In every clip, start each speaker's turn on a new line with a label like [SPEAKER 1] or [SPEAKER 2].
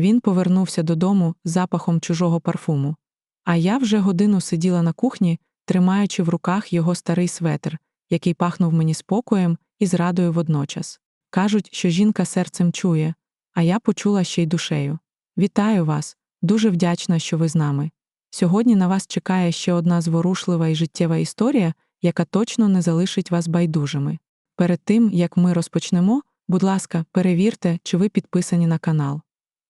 [SPEAKER 1] Він повернувся додому запахом чужого парфуму. А я вже годину сиділа на кухні, тримаючи в руках його старий светр, який пахнув мені спокоєм і зрадою водночас. Кажуть, що жінка серцем чує, а я почула ще й душею. Вітаю вас, дуже вдячна, що ви з нами. Сьогодні на вас чекає ще одна зворушлива і життєва історія, яка точно не залишить вас байдужими. Перед тим, як ми розпочнемо, будь ласка, перевірте, чи ви підписані на канал.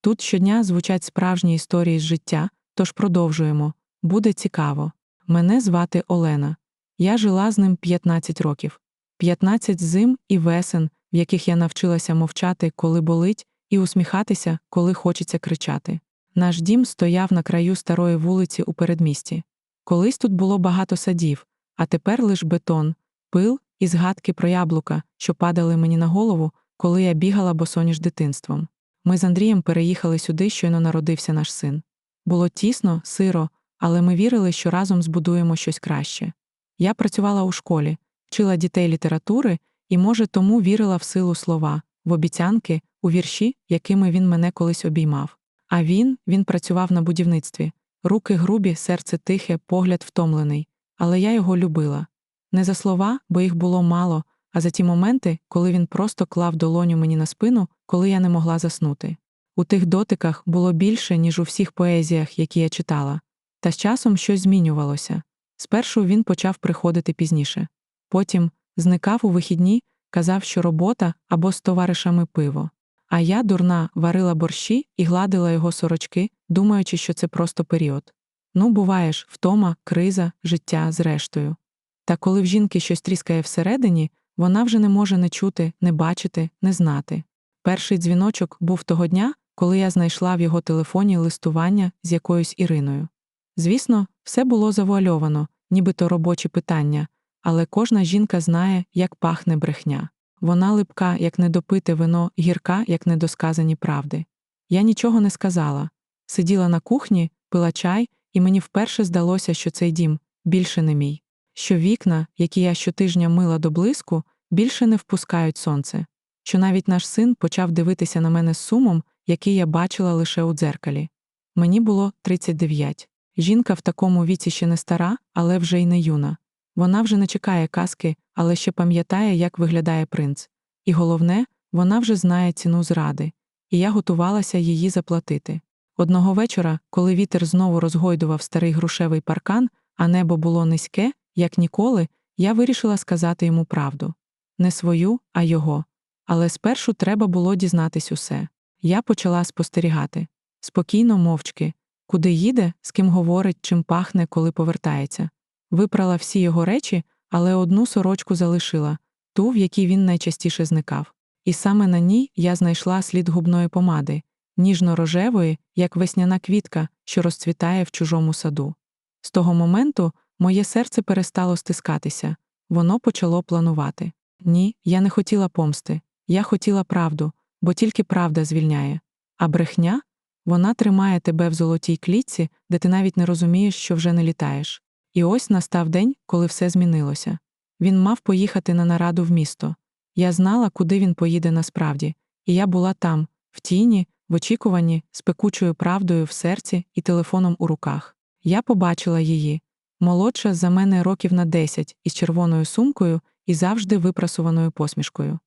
[SPEAKER 1] Тут щодня звучать справжні історії з життя, тож продовжуємо. Буде цікаво. Мене звати Олена. Я жила з ним 15 років, 15 зим і весен, в яких я навчилася мовчати, коли болить, і усміхатися, коли хочеться кричати. Наш дім стояв на краю старої вулиці у передмісті. Колись тут було багато садів, а тепер лиш бетон, пил і згадки про яблука, що падали мені на голову, коли я бігала босоніж дитинством. Ми з Андрієм переїхали сюди, щойно народився наш син. Було тісно, сиро, але ми вірили, що разом збудуємо щось краще. Я працювала у школі, вчила дітей літератури і, може, тому вірила в силу слова, в обіцянки, у вірші, якими він мене колись обіймав. А він, він працював на будівництві, руки грубі, серце тихе, погляд втомлений. Але я його любила. Не за слова, бо їх було мало, а за ті моменти, коли він просто клав долоню мені на спину, коли я не могла заснути. У тих дотиках було більше, ніж у всіх поезіях, які я читала. Та з часом щось змінювалося. Спершу він почав приходити пізніше. Потім зникав у вихідні, казав, що робота або з товаришами пиво. А я, дурна, варила борщі і гладила його сорочки, думаючи, що це просто період. Ну, буваєш, втома, криза, життя зрештою. Та коли в жінки щось тріскає всередині, вона вже не може не чути, не бачити, не знати. Перший дзвіночок був того дня, коли я знайшла в його телефоні листування з якоюсь Іриною. Звісно, все було завуальовано, нібито робочі питання, але кожна жінка знає, як пахне брехня. Вона липка, як недопите вино, гірка, як недосказані правди. Я нічого не сказала. Сиділа на кухні, пила чай, і мені вперше здалося, що цей дім більше не мій, що вікна, які я щотижня мила до блиску, більше не впускають сонце, що навіть наш син почав дивитися на мене з сумом, який я бачила лише у дзеркалі. Мені було 39. Жінка в такому віці ще не стара, але вже й не юна. Вона вже не чекає казки, але ще пам'ятає, як виглядає принц. І головне, вона вже знає ціну зради, і я готувалася її заплатити. Одного вечора, коли вітер знову розгойдував старий грушевий паркан, а небо було низьке, як ніколи, я вирішила сказати йому правду не свою, а його. Але спершу треба було дізнатись усе. Я почала спостерігати спокійно, мовчки, куди їде, з ким говорить, чим пахне, коли повертається. Випрала всі його речі, але одну сорочку залишила ту, в якій він найчастіше зникав. І саме на ній я знайшла слід губної помади, ніжно-рожевої, як весняна квітка, що розцвітає в чужому саду. З того моменту моє серце перестало стискатися, воно почало планувати. Ні, я не хотіла помсти, я хотіла правду, бо тільки правда звільняє. А брехня вона тримає тебе в золотій клітці, де ти навіть не розумієш, що вже не літаєш. І ось настав день, коли все змінилося. Він мав поїхати на нараду в місто. Я знала, куди він поїде насправді, і я була там, в тіні, в очікуванні, з пекучою правдою в серці і телефоном у руках. Я побачила її молодша за мене років на десять, із червоною сумкою і завжди випрасуваною посмішкою.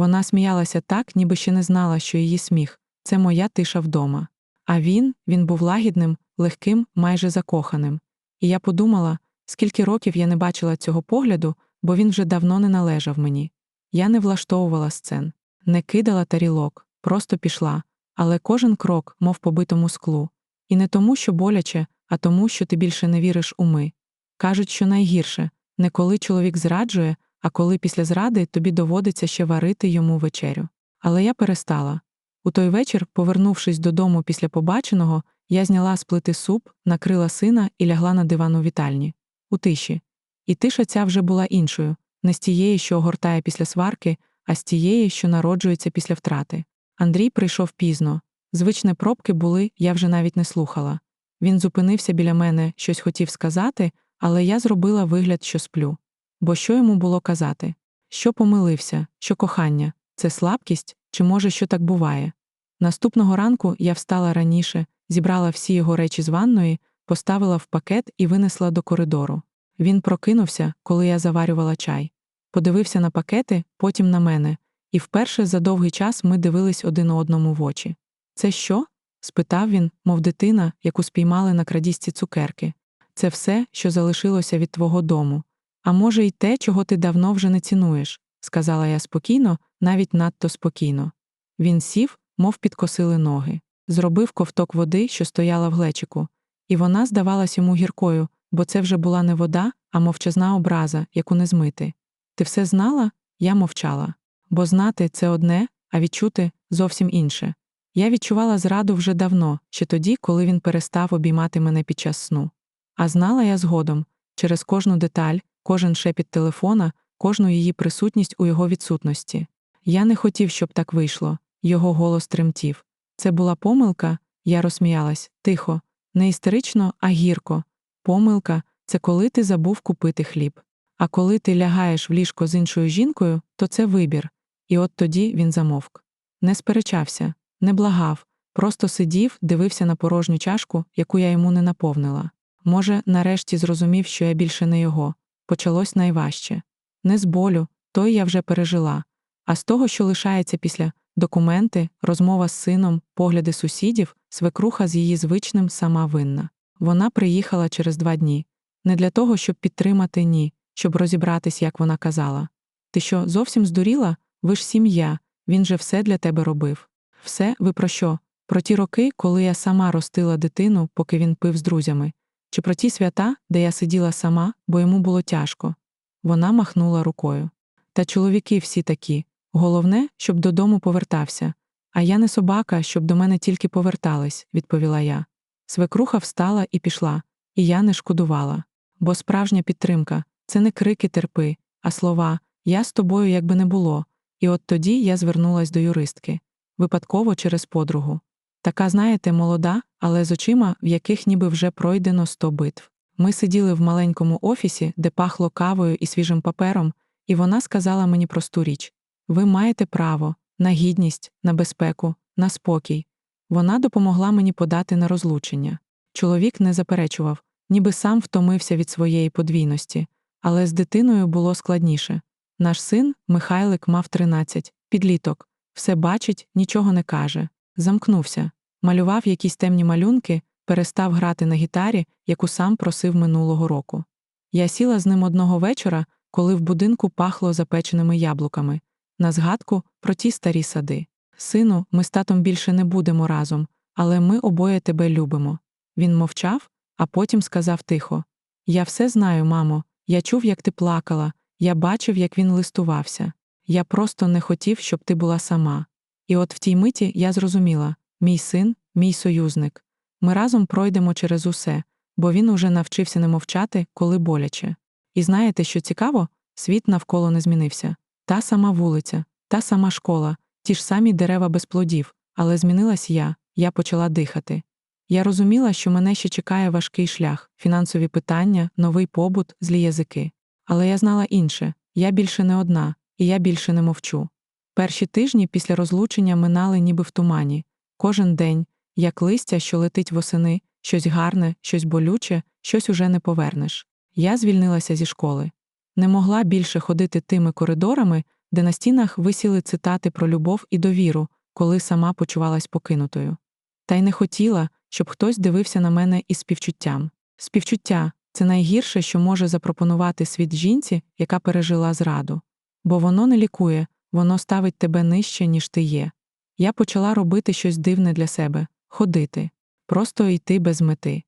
[SPEAKER 1] Вона сміялася так, ніби ще не знала, що її сміх це моя тиша вдома. А він, він був лагідним, легким, майже закоханим. І я подумала, скільки років я не бачила цього погляду, бо він вже давно не належав мені. Я не влаштовувала сцен, не кидала тарілок, просто пішла, але кожен крок, мов по битому склу. І не тому, що боляче, а тому, що ти більше не віриш у ми. Кажуть, що найгірше не коли чоловік зраджує, а коли після зради тобі доводиться ще варити йому вечерю. Але я перестала. У той вечір, повернувшись додому після побаченого, я зняла з плити суп, накрила сина і лягла на диван у вітальні, у тиші. І тиша ця вже була іншою, не з тієї, що огортає після сварки, а з тієї, що народжується після втрати. Андрій прийшов пізно. Звичне пробки були, я вже навіть не слухала. Він зупинився біля мене, щось хотів сказати, але я зробила вигляд, що сплю. Бо що йому було казати? Що помилився, що кохання це слабкість, чи може, що так буває? Наступного ранку я встала раніше, зібрала всі його речі з ванної, поставила в пакет і винесла до коридору. Він прокинувся, коли я заварювала чай. Подивився на пакети, потім на мене, і вперше за довгий час ми дивились один одному в очі. Це що? спитав він, мов дитина, яку спіймали на крадісці цукерки. Це все, що залишилося від твого дому. А може, й те, чого ти давно вже не цінуєш, сказала я спокійно, навіть надто спокійно. Він сів, мов підкосили ноги, зробив ковток води, що стояла в глечику, і вона здавалась йому гіркою, бо це вже була не вода, а мовчазна образа, яку не змити. Ти все знала? Я мовчала. Бо знати це одне, а відчути зовсім інше. Я відчувала зраду вже давно, ще тоді, коли він перестав обіймати мене під час сну. А знала я згодом через кожну деталь, кожен шепіт телефона, кожну її присутність у його відсутності. Я не хотів, щоб так вийшло. Його голос тремтів. Це була помилка, я розсміялась, тихо, не істерично, а гірко. Помилка це коли ти забув купити хліб. А коли ти лягаєш в ліжко з іншою жінкою, то це вибір. І от тоді він замовк. Не сперечався, не благав, просто сидів, дивився на порожню чашку, яку я йому не наповнила. Може, нарешті зрозумів, що я більше не його. Почалось найважче. Не з болю, той я вже пережила, а з того, що лишається після документи, розмова з сином, погляди сусідів, свекруха з її звичним сама винна. Вона приїхала через два дні. Не для того, щоб підтримати ні, щоб розібратись, як вона казала. Ти що, зовсім здуріла? Ви ж сім'я, він же все для тебе робив. Все, ви про що? Про ті роки, коли я сама ростила дитину, поки він пив з друзями, чи про ті свята, де я сиділа сама, бо йому було тяжко. Вона махнула рукою. Та чоловіки всі такі. Головне, щоб додому повертався. А я не собака, щоб до мене тільки повертались, відповіла я. Свекруха встала і пішла, і я не шкодувала. Бо справжня підтримка це не крики терпи, а слова Я з тобою якби не було. І от тоді я звернулась до юристки випадково через подругу. Така, знаєте, молода, але з очима, в яких ніби вже пройдено сто битв. Ми сиділи в маленькому офісі, де пахло кавою і свіжим папером, і вона сказала мені просту річ ви маєте право на гідність, на безпеку, на спокій. Вона допомогла мені подати на розлучення. Чоловік не заперечував, ніби сам втомився від своєї подвійності, але з дитиною було складніше. Наш син, Михайлик, мав 13, підліток, все бачить, нічого не каже, замкнувся, малював якісь темні малюнки, перестав грати на гітарі, яку сам просив минулого року. Я сіла з ним одного вечора, коли в будинку пахло запеченими яблуками, на згадку про ті старі сади. Сину, ми з татом більше не будемо разом, але ми обоє тебе любимо. Він мовчав, а потім сказав тихо: Я все знаю, мамо, я чув, як ти плакала, я бачив, як він листувався. Я просто не хотів, щоб ти була сама. І от в тій миті я зрозуміла мій син, мій союзник. Ми разом пройдемо через усе, бо він уже навчився не мовчати, коли боляче. І знаєте, що цікаво? Світ навколо не змінився. Та сама вулиця, та сама школа, ті ж самі дерева без плодів, але змінилась я, я почала дихати. Я розуміла, що мене ще чекає важкий шлях, фінансові питання, новий побут, злі язики. Але я знала інше я більше не одна, і я більше не мовчу. Перші тижні після розлучення минали ніби в тумані, кожен день, як листя, що летить восени, щось гарне, щось болюче, щось уже не повернеш. Я звільнилася зі школи. Не могла більше ходити тими коридорами, де на стінах висіли цитати про любов і довіру, коли сама почувалась покинутою. Та й не хотіла, щоб хтось дивився на мене із співчуттям. Співчуття це найгірше, що може запропонувати світ жінці, яка пережила зраду. Бо воно не лікує, воно ставить тебе нижче, ніж ти є. Я почала робити щось дивне для себе ходити, просто йти без мети.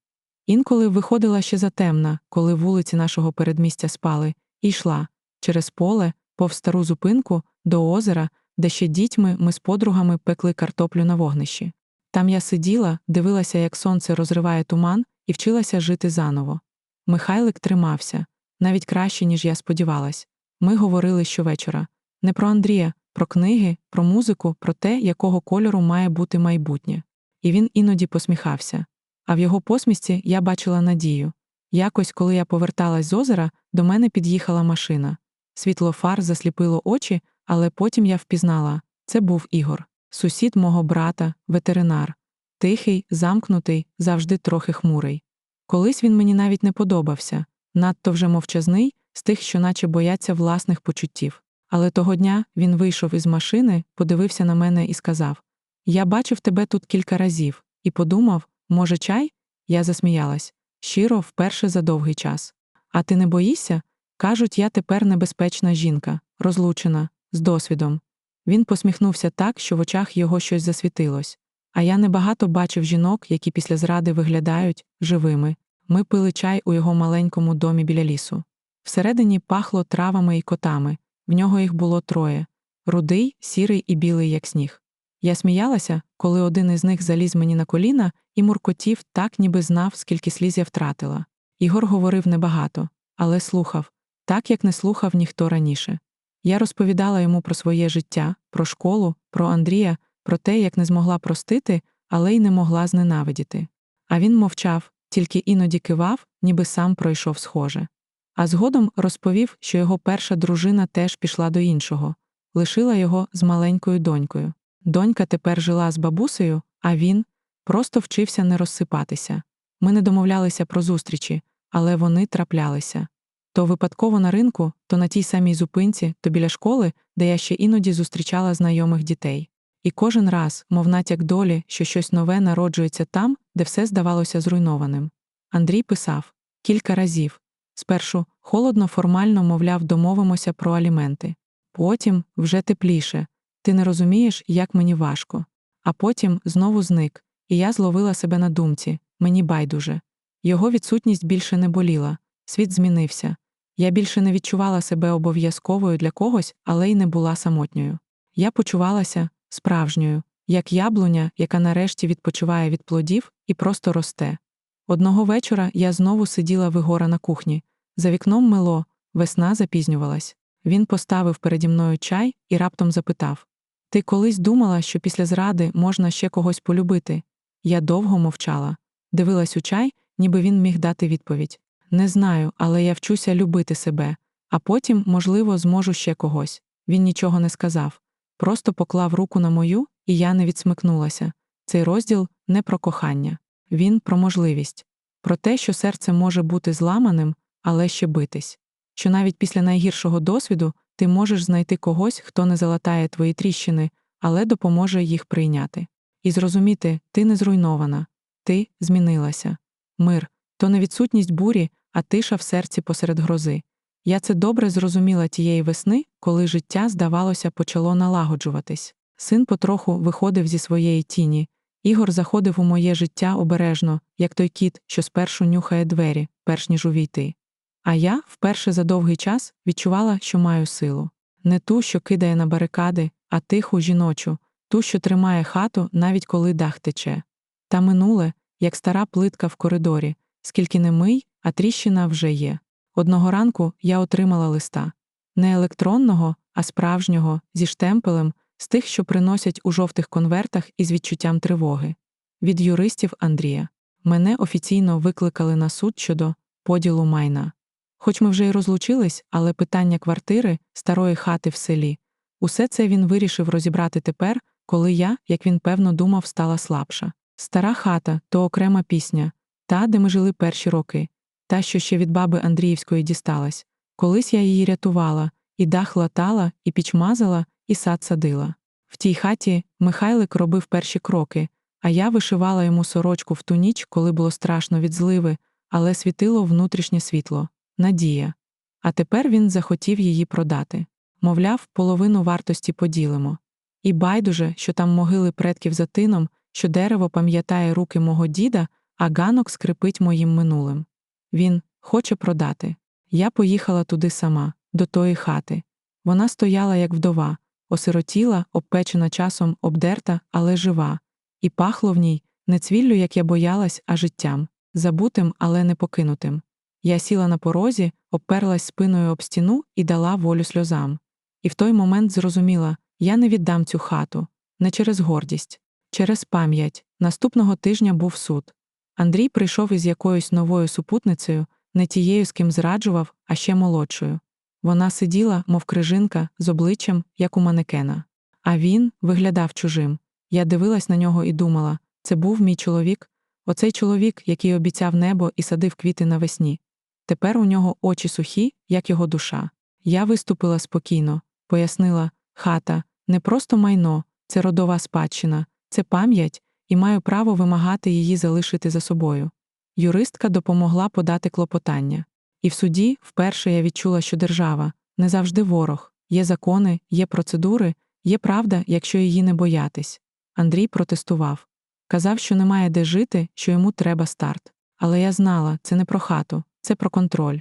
[SPEAKER 1] Інколи виходила ще затемна, коли вулиці нашого передмістя спали, і йшла через поле, пов стару зупинку, до озера, де ще дітьми ми з подругами пекли картоплю на вогнищі. Там я сиділа, дивилася, як сонце розриває туман, і вчилася жити заново. Михайлик тримався навіть краще, ніж я сподівалась. Ми говорили щовечора не про Андрія, про книги, про музику, про те, якого кольору має бути майбутнє. І він іноді посміхався. А в його посмішці я бачила надію. Якось, коли я поверталась з озера, до мене під'їхала машина. Світло фар засліпило очі, але потім я впізнала це був Ігор. сусід мого брата, ветеринар. Тихий, замкнутий, завжди трохи хмурий. Колись він мені навіть не подобався, надто вже мовчазний, з тих, що наче бояться власних почуттів. Але того дня він вийшов із машини, подивився на мене і сказав: Я бачив тебе тут кілька разів, і подумав, може, чай? Я засміялась щиро, вперше за довгий час. А ти не боїшся? Кажуть, я тепер небезпечна жінка, розлучена, з досвідом. Він посміхнувся так, що в очах його щось засвітилось. А я небагато бачив жінок, які після зради виглядають живими. Ми пили чай у його маленькому домі біля лісу. Всередині пахло травами і котами, в нього їх було троє рудий, сірий і білий, як сніг. Я сміялася, коли один із них заліз мені на коліна і муркотів так, ніби знав, скільки сліз я втратила. Ігор говорив небагато, але слухав, так як не слухав ніхто раніше. Я розповідала йому про своє життя, про школу, про Андрія, про те, як не змогла простити, але й не могла зненавидіти. А він мовчав, тільки іноді кивав, ніби сам пройшов схоже. А згодом розповів, що його перша дружина теж пішла до іншого, лишила його з маленькою донькою. Донька тепер жила з бабусею, а він просто вчився не розсипатися. Ми не домовлялися про зустрічі, але вони траплялися. То випадково на ринку, то на тій самій зупинці, то біля школи, де я ще іноді зустрічала знайомих дітей. І кожен раз, мов натяк долі, що щось нове народжується там, де все здавалося зруйнованим. Андрій писав кілька разів спершу холодно, формально, мовляв, домовимося про аліменти. Потім вже тепліше. Ти не розумієш, як мені важко. А потім знову зник, і я зловила себе на думці мені байдуже. Його відсутність більше не боліла, світ змінився. Я більше не відчувала себе обов'язковою для когось, але й не була самотньою. Я почувалася справжньою, як яблуня, яка нарешті відпочиває від плодів і просто росте. Одного вечора я знову сиділа вигора на кухні. За вікном мило, весна запізнювалась. Він поставив переді мною чай і раптом запитав Ти колись думала, що після зради можна ще когось полюбити? Я довго мовчала, дивилась у чай, ніби він міг дати відповідь. Не знаю, але я вчуся любити себе, а потім, можливо, зможу ще когось. Він нічого не сказав. Просто поклав руку на мою, і я не відсмикнулася. Цей розділ не про кохання, він про можливість, про те, що серце може бути зламаним, але ще битись. Що навіть після найгіршого досвіду ти можеш знайти когось, хто не залатає твої тріщини, але допоможе їх прийняти. І зрозуміти, ти не зруйнована, ти змінилася. Мир то не відсутність бурі, а тиша в серці посеред грози. Я це добре зрозуміла тієї весни, коли життя, здавалося, почало налагоджуватись. Син потроху виходив зі своєї тіні. Ігор заходив у моє життя обережно, як той кіт, що спершу нюхає двері, перш ніж увійти. А я, вперше за довгий час, відчувала, що маю силу не ту, що кидає на барикади, а тиху жіночу, ту, що тримає хату, навіть коли дах тече. Та минуле, як стара плитка в коридорі, скільки не мий, а тріщина вже є. Одного ранку я отримала листа не електронного, а справжнього, зі штемпелем, з тих, що приносять у жовтих конвертах із відчуттям тривоги. Від юристів Андрія. Мене офіційно викликали на суд щодо поділу майна. Хоч ми вже й розлучились, але питання квартири, старої хати в селі, усе це він вирішив розібрати тепер, коли я, як він певно думав, стала слабша. Стара хата то окрема пісня, та, де ми жили перші роки, та, що ще від баби Андріївської дісталась. Колись я її рятувала, і дах латала, і піч мазала, і сад садила. В тій хаті Михайлик робив перші кроки, а я вишивала йому сорочку в ту ніч, коли було страшно від зливи, але світило внутрішнє світло, надія. А тепер він захотів її продати. Мовляв, половину вартості поділимо. І байдуже, що там могили предків за тином, що дерево пам'ятає руки мого діда, а ганок скрипить моїм минулим. Він хоче продати. Я поїхала туди сама, до тої хати. Вона стояла, як вдова, осиротіла, обпечена часом, обдерта, але жива, і пахло в ній не цвіллю, як я боялась, а життям, забутим, але не покинутим. Я сіла на порозі, обперлась спиною об стіну і дала волю сльозам. І в той момент зрозуміла я не віддам цю хату, не через гордість, через пам'ять. Наступного тижня був суд. Андрій прийшов із якоюсь новою супутницею, не тією, з ким зраджував, а ще молодшою. Вона сиділа, мов крижинка, з обличчям, як у манекена. А він виглядав чужим. Я дивилась на нього і думала: це був мій чоловік, оцей чоловік, який обіцяв небо і садив квіти навесні. Тепер у нього очі сухі, як його душа. Я виступила спокійно, пояснила хата не просто майно, це родова спадщина, це пам'ять, і маю право вимагати її залишити за собою. Юристка допомогла подати клопотання. І в суді вперше я відчула, що держава не завжди ворог, є закони, є процедури, є правда, якщо її не боятись. Андрій протестував. Казав, що немає де жити, що йому треба старт. Але я знала, це не про хату, це про контроль.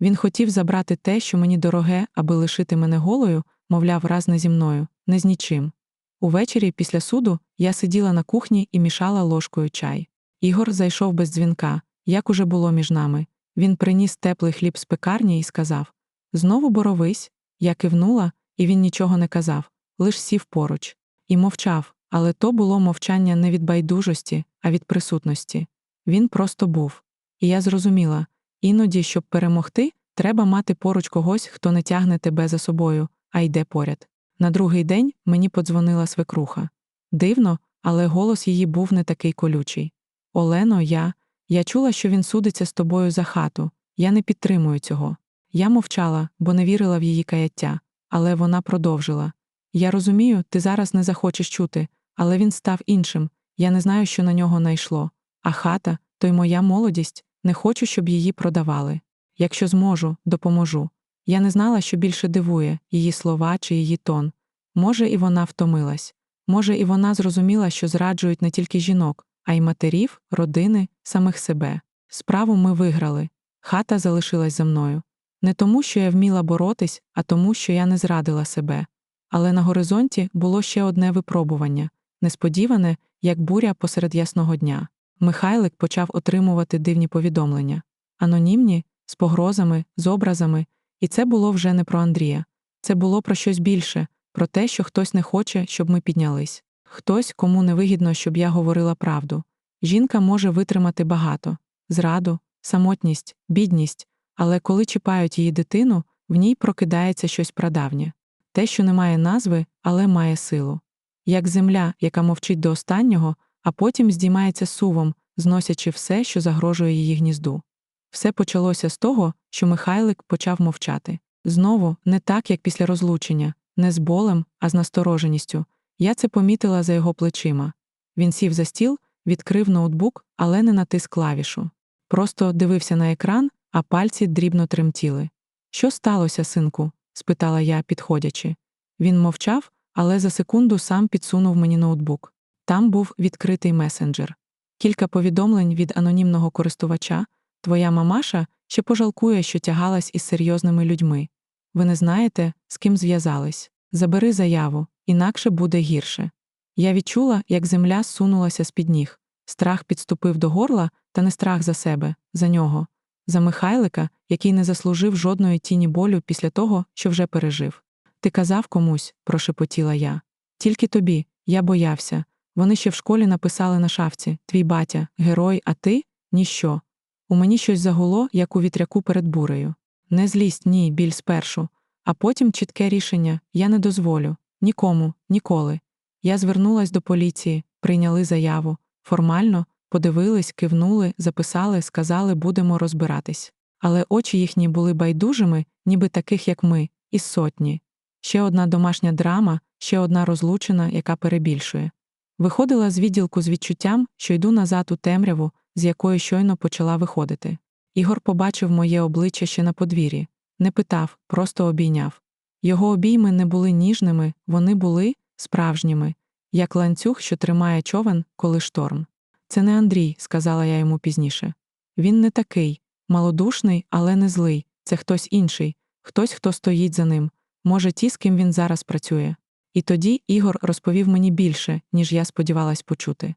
[SPEAKER 1] Він хотів забрати те, що мені дороге, аби лишити мене голою, мовляв, раз не зі мною, не з нічим. Увечері, після суду, я сиділа на кухні і мішала ложкою чай. Ігор зайшов без дзвінка, як уже було між нами. Він приніс теплий хліб з пекарні і сказав Знову боровись. Я кивнула, і він нічого не казав, лиш сів поруч. І мовчав, але то було мовчання не від байдужості, а від присутності. Він просто був. І я зрозуміла іноді, щоб перемогти, треба мати поруч когось, хто не тягне тебе за собою, а йде поряд. На другий день мені подзвонила свекруха. Дивно, але голос її був не такий колючий. Олено, я. Я чула, що він судиться з тобою за хату. Я не підтримую цього. Я мовчала, бо не вірила в її каяття, але вона продовжила. Я розумію, ти зараз не захочеш чути, але він став іншим. Я не знаю, що на нього найшло. А хата то й моя молодість, не хочу, щоб її продавали. Якщо зможу, допоможу. Я не знала, що більше дивує її слова чи її тон. Може, і вона втомилась. Може, і вона зрозуміла, що зраджують не тільки жінок, а й матерів, родини, самих себе. Справу ми виграли. Хата залишилась за мною. Не тому, що я вміла боротись, а тому, що я не зрадила себе. Але на горизонті було ще одне випробування несподіване, як буря посеред ясного дня. Михайлик почав отримувати дивні повідомлення анонімні, з погрозами, з образами, і це було вже не про Андрія. Це було про щось більше, про те, що хтось не хоче, щоб ми піднялись. Хтось, кому не вигідно, щоб я говорила правду. Жінка може витримати багато зраду, самотність, бідність, але коли чіпають її дитину, в ній прокидається щось прадавнє те, що не має назви, але має силу. Як земля, яка мовчить до останнього, а потім здіймається сувом, зносячи все, що загрожує її гнізду. Все почалося з того, що Михайлик почав мовчати. Знову, не так, як після розлучення, не з болем, а з настороженістю. Я це помітила за його плечима. Він сів за стіл, відкрив ноутбук, але не натис клавішу. Просто дивився на екран, а пальці дрібно тремтіли. Що сталося, синку? спитала я, підходячи. Він мовчав, але за секунду сам підсунув мені ноутбук. Там був відкритий месенджер. Кілька повідомлень від анонімного користувача. Твоя мамаша ще пожалкує, що тягалась із серйозними людьми. Ви не знаєте, з ким зв'язались. Забери заяву, інакше буде гірше. Я відчула, як земля сунулася з під ніг. Страх підступив до горла, та не страх за себе, за нього, за Михайлика, який не заслужив жодної тіні болю після того, що вже пережив. Ти казав комусь, прошепотіла я. Тільки тобі, я боявся. Вони ще в школі написали на шафці Твій батя, герой, а ти ніщо. У мені щось загуло, як у вітряку перед бурею. Не злість, ні, біль спершу, а потім чітке рішення я не дозволю нікому, ніколи. Я звернулась до поліції, прийняли заяву. Формально подивились, кивнули, записали, сказали, будемо розбиратись. Але очі їхні були байдужими, ніби таких, як ми, із сотні. Ще одна домашня драма, ще одна розлучена, яка перебільшує. Виходила з відділку з відчуттям, що йду назад у темряву, з якої щойно почала виходити. Ігор побачив моє обличчя ще на подвір'ї, не питав, просто обійняв. Його обійми не були ніжними, вони були справжніми, як ланцюг, що тримає човен, коли шторм. Це не Андрій, сказала я йому пізніше. Він не такий, малодушний, але не злий, це хтось інший, хтось, хто стоїть за ним, може, ті, з ким він зараз працює. І тоді Ігор розповів мені більше, ніж я сподівалась почути.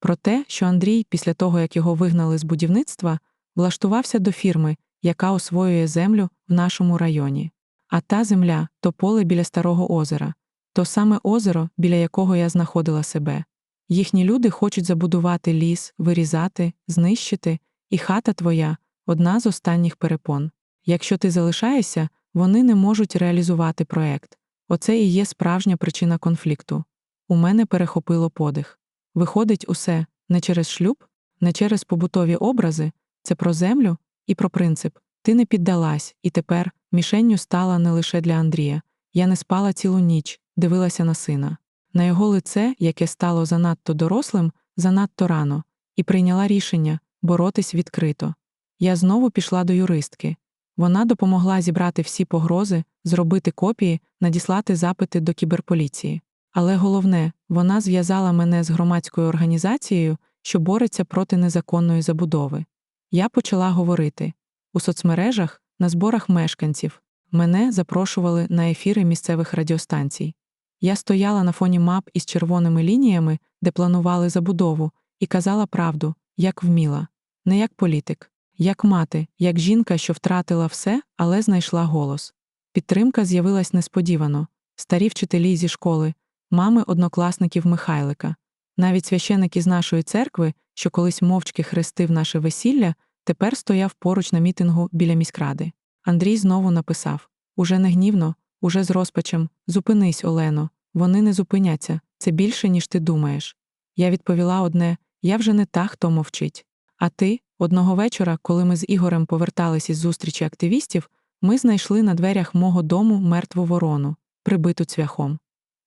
[SPEAKER 1] Про те, що Андрій, після того, як його вигнали з будівництва, влаштувався до фірми, яка освоює землю в нашому районі. А та земля то поле біля старого озера, то саме озеро, біля якого я знаходила себе. Їхні люди хочуть забудувати ліс, вирізати, знищити, і хата твоя одна з останніх перепон. Якщо ти залишаєшся, вони не можуть реалізувати проект. Оце і є справжня причина конфлікту. У мене перехопило подих. Виходить, усе не через шлюб, не через побутові образи, це про землю і про принцип. Ти не піддалась, і тепер мішенню стала не лише для Андрія. Я не спала цілу ніч, дивилася на сина. На його лице, яке стало занадто дорослим, занадто рано, і прийняла рішення боротись відкрито. Я знову пішла до юристки. Вона допомогла зібрати всі погрози, зробити копії, надіслати запити до кіберполіції. Але головне, вона зв'язала мене з громадською організацією, що бореться проти незаконної забудови. Я почала говорити у соцмережах, на зборах мешканців. Мене запрошували на ефіри місцевих радіостанцій. Я стояла на фоні мап із червоними лініями, де планували забудову, і казала правду, як вміла, не як політик, як мати, як жінка, що втратила все, але знайшла голос. Підтримка з'явилась несподівано старі вчителі зі школи, мами однокласників Михайлика. Навіть священик із нашої церкви, що колись мовчки хрестив наше весілля, тепер стояв поруч на мітингу біля міськради. Андрій знову написав Уже не гнівно, уже з розпачем Зупинись, Олено, вони не зупиняться, це більше, ніж ти думаєш. Я відповіла одне я вже не та, хто мовчить. А ти, одного вечора, коли ми з Ігорем повертались із зустрічі активістів, ми знайшли на дверях мого дому мертву ворону, прибиту цвяхом.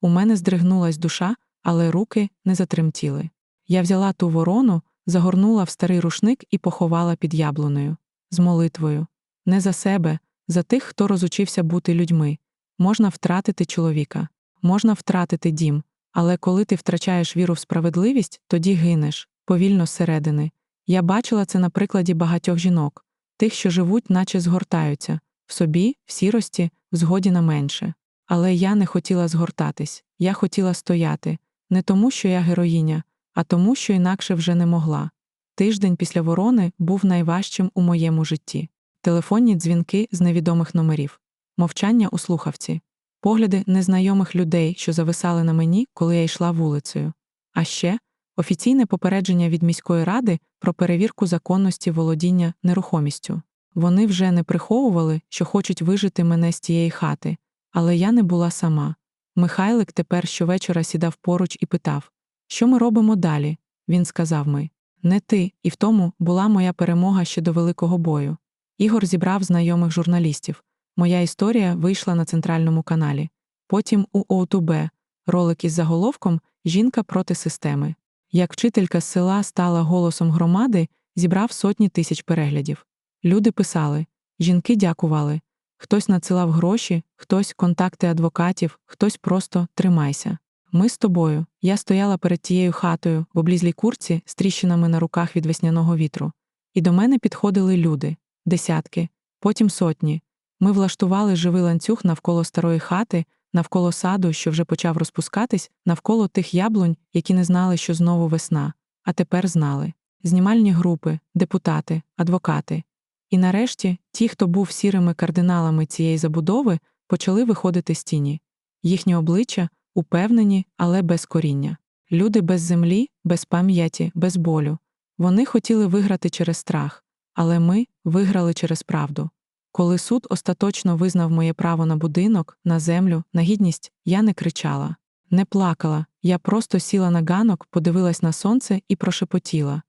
[SPEAKER 1] У мене здригнулась душа, але руки не затремтіли. Я взяла ту ворону, загорнула в старий рушник і поховала під яблуною, з молитвою. Не за себе, за тих, хто розучився бути людьми. Можна втратити чоловіка, можна втратити дім, але коли ти втрачаєш віру в справедливість, тоді гинеш, повільно зсередини. Я бачила це на прикладі багатьох жінок, тих, що живуть, наче згортаються, в собі, в сірості, в згоді на менше. Але я не хотіла згортатись, я хотіла стояти, не тому, що я героїня, а тому, що інакше вже не могла. Тиждень після ворони був найважчим у моєму житті. Телефонні дзвінки з невідомих номерів, мовчання у слухавці, погляди незнайомих людей, що зависали на мені, коли я йшла вулицею. А ще офіційне попередження від міської ради про перевірку законності володіння нерухомістю. Вони вже не приховували, що хочуть вижити мене з тієї хати, але я не була сама. Михайлик тепер щовечора сідав поруч і питав Що ми робимо далі? Він сказав ми. Не ти, і в тому була моя перемога ще до великого бою. Ігор зібрав знайомих журналістів. Моя історія вийшла на центральному каналі. Потім у O2B ролик із заголовком Жінка проти системи. Як вчителька з села стала голосом громади, зібрав сотні тисяч переглядів. Люди писали, жінки дякували. Хтось надсилав гроші, хтось контакти адвокатів, хтось просто тримайся. Ми з тобою. Я стояла перед тією хатою в облізлій курці з тріщинами на руках від весняного вітру. І до мене підходили люди десятки, потім сотні. Ми влаштували живий ланцюг навколо старої хати, навколо саду, що вже почав розпускатись, навколо тих яблунь, які не знали, що знову весна, а тепер знали. Знімальні групи, депутати, адвокати. І нарешті ті, хто був сірими кардиналами цієї забудови, почали виходити з тіні. Їхні обличчя упевнені, але без коріння. Люди без землі, без пам'яті, без болю. Вони хотіли виграти через страх, але ми виграли через правду. Коли суд остаточно визнав моє право на будинок, на землю, на гідність, я не кричала, не плакала, я просто сіла на ганок, подивилась на сонце і прошепотіла.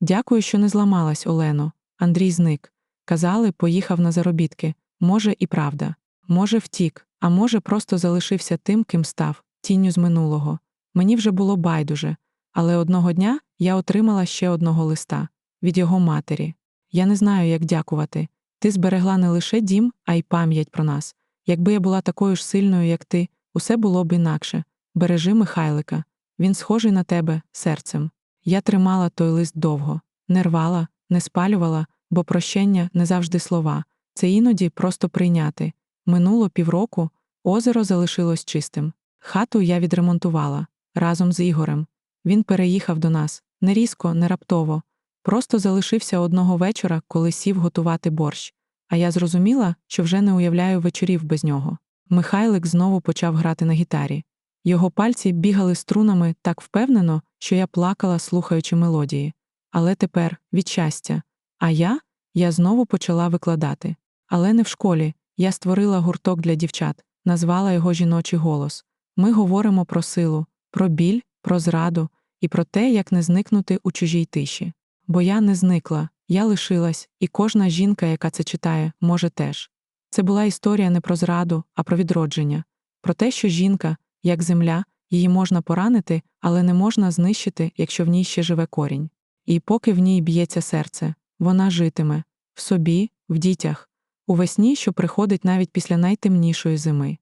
[SPEAKER 1] Дякую, що не зламалась, Олено. Андрій зник. Казали, поїхав на заробітки. Може, і правда. Може, втік, а може, просто залишився тим, ким став, тінню з минулого. Мені вже було байдуже, але одного дня я отримала ще одного листа від його матері. Я не знаю, як дякувати. Ти зберегла не лише дім, а й пам'ять про нас. Якби я була такою ж сильною, як ти, усе було б інакше. Бережи Михайлика. Він схожий на тебе серцем. Я тримала той лист довго, не рвала, не спалювала, бо прощення не завжди слова. Це іноді просто прийняти. Минуло півроку, озеро залишилось чистим. Хату я відремонтувала разом з Ігорем. Він переїхав до нас не різко, не раптово. Просто залишився одного вечора, коли сів готувати борщ, а я зрозуміла, що вже не уявляю вечорів без нього. Михайлик знову почав грати на гітарі. Його пальці бігали струнами так впевнено, що я плакала, слухаючи мелодії. Але тепер від щастя. А я Я знову почала викладати. Але не в школі. Я створила гурток для дівчат, назвала його жіночий голос. Ми говоримо про силу, про біль, про зраду і про те, як не зникнути у чужій тиші. Бо я не зникла, я лишилась, і кожна жінка, яка це читає, може теж. Це була історія не про зраду, а про відродження, про те, що жінка, як земля, її можна поранити, але не можна знищити, якщо в ній ще живе корінь. І поки в ній б'ється серце, вона житиме в собі, в дітях, у весні, що приходить навіть після найтемнішої зими.